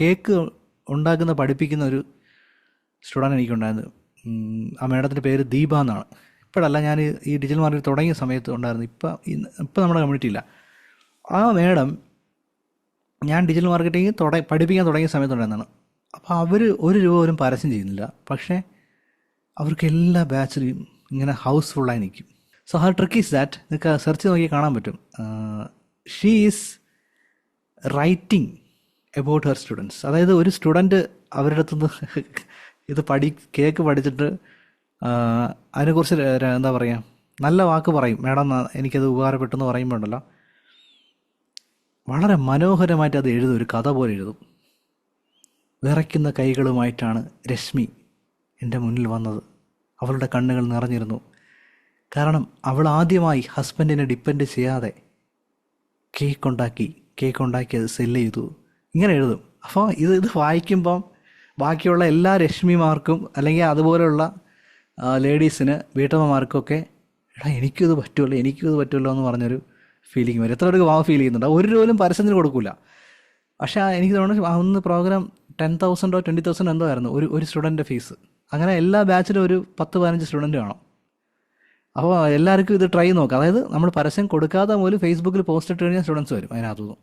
Cake ഉണ്ടാക്കുന്ന പഠിപ്പിക്കുന്ന ഒരു സ്റ്റുഡന്റ് എനിക്കുണ്ടായിരുന്നു. ആ മേഡത്തിന്റെ പേര് ദീപ എന്നാണ്. ഇപ്പോഴല്ല ഞാൻ ഈ- ഡിജിറ്റൽ മാർക്കറ്റ് തുടങ്ങിയ സമയത്ത് ഉണ്ടായിരുന്നു. ഇപ്പം ഇപ്പം നമ്മുടെ കമ്മ്യൂണിറ്റി ഇല്ല. ആ മേഡം ഞാൻ ഡിജിറ്റൽ മാർക്കറ്റിംഗ് തുട പഠിപ്പിക്കാൻ തുടങ്ങിയ സമയത്തുണ്ടായിരുന്നാണ് അപ്പോൾ അവർ ഒരു രൂപ പോലും പരസ്യം ചെയ്യുന്നില്ല. പക്ഷേ അവർക്ക് എല്ലാ ബാച്ചിലും ഇങ്ങനെ ഹൗസ്ഫുള്ളായി നിൽക്കും. So her trick is that നിങ്ങൾക്ക് സെർച്ച് നോക്കി കാണാൻ പറ്റും. She is writing about her students അതായത് ഒരു സ്റ്റുഡന്റ് അവരുടെ അടുത്തുനിന്ന് ഇത് പഠി കേക്ക് പഠിച്ചിട്ട് അതിനെക്കുറിച്ച് എന്താ പറയുക നല്ല വാക്ക് പറയും. മാഡം എനിക്കത് ഉപകാരപ്പെട്ടെന്ന് പറയുമ്പോൾ ഉണ്ടല്ലോ വളരെ മനോഹരമായിട്ട് അത് എഴുതും. ഒരു കഥ പോലെ എഴുതും. വിറയ്ക്കുന്ന കൈകളുമായിട്ടാണ് രശ്മി എന്റെ മുന്നിൽ വന്നത്. അവളുടെ കണ്ണുകൾ നിറഞ്ഞിരുന്നു. കാരണം അവൾ ആദ്യമായി ഹസ്ബൻഡിനെ ഡിപ്പെൻഡ് ചെയ്യാതെ കേക്ക് ഉണ്ടാക്കി കേക്ക് ഉണ്ടാക്കി അത് സെല്ല് ചെയ്തു. ഇങ്ങനെ എഴുതും. അപ്പോൾ ഇത് ഇത് വായിക്കുമ്പം ബാക്കിയുള്ള എല്ലാ രശ്മിമാർക്കും അല്ലെങ്കിൽ അതുപോലെയുള്ള ലേഡീസിന് വീട്ടമ്മമാർക്കൊക്കെ എടാ എനിക്കിത് പറ്റുമല്ലോ എനിക്കും ഇത് പറ്റുമല്ലോ എന്ന് പറഞ്ഞൊരു ഫീലിംഗ് വരും. എത്ര പേർക്ക് വാവ് ഫീൽ ചെയ്യുന്നുണ്ട്. ഒരു രൂപയും പരസ്യം പരസ്യത്തിന് കൊടുക്കില്ല പക്ഷേ എനിക്ക് തോന്നുന്നു അന്ന് പ്രോഗ്രാം ടെൻ തൗസൻഡോ ട്വന്റി തൗസൻഡ് എന്തോ ആയിരുന്നു ഒരു ഒരു സ്റ്റുഡന്റ് ഫീസ് അങ്ങനെ എല്ലാ ബാച്ചിലും ഒരു പത്ത് പതിനഞ്ച് സ്റ്റുഡന്റ് കാണും അപ്പോൾ എല്ലാവർക്കും ഇത് ട്രൈ നോക്കാം. അതായത് നമ്മൾ പരസ്യം കൊടുക്കാതെ പോലും ഫേസ്ബുക്കിൽ പോസ്റ്റ് ഇട്ട് കഴിഞ്ഞാൽ സ്റ്റുഡൻസ് വരും അതിനകത്തുനിന്ന്.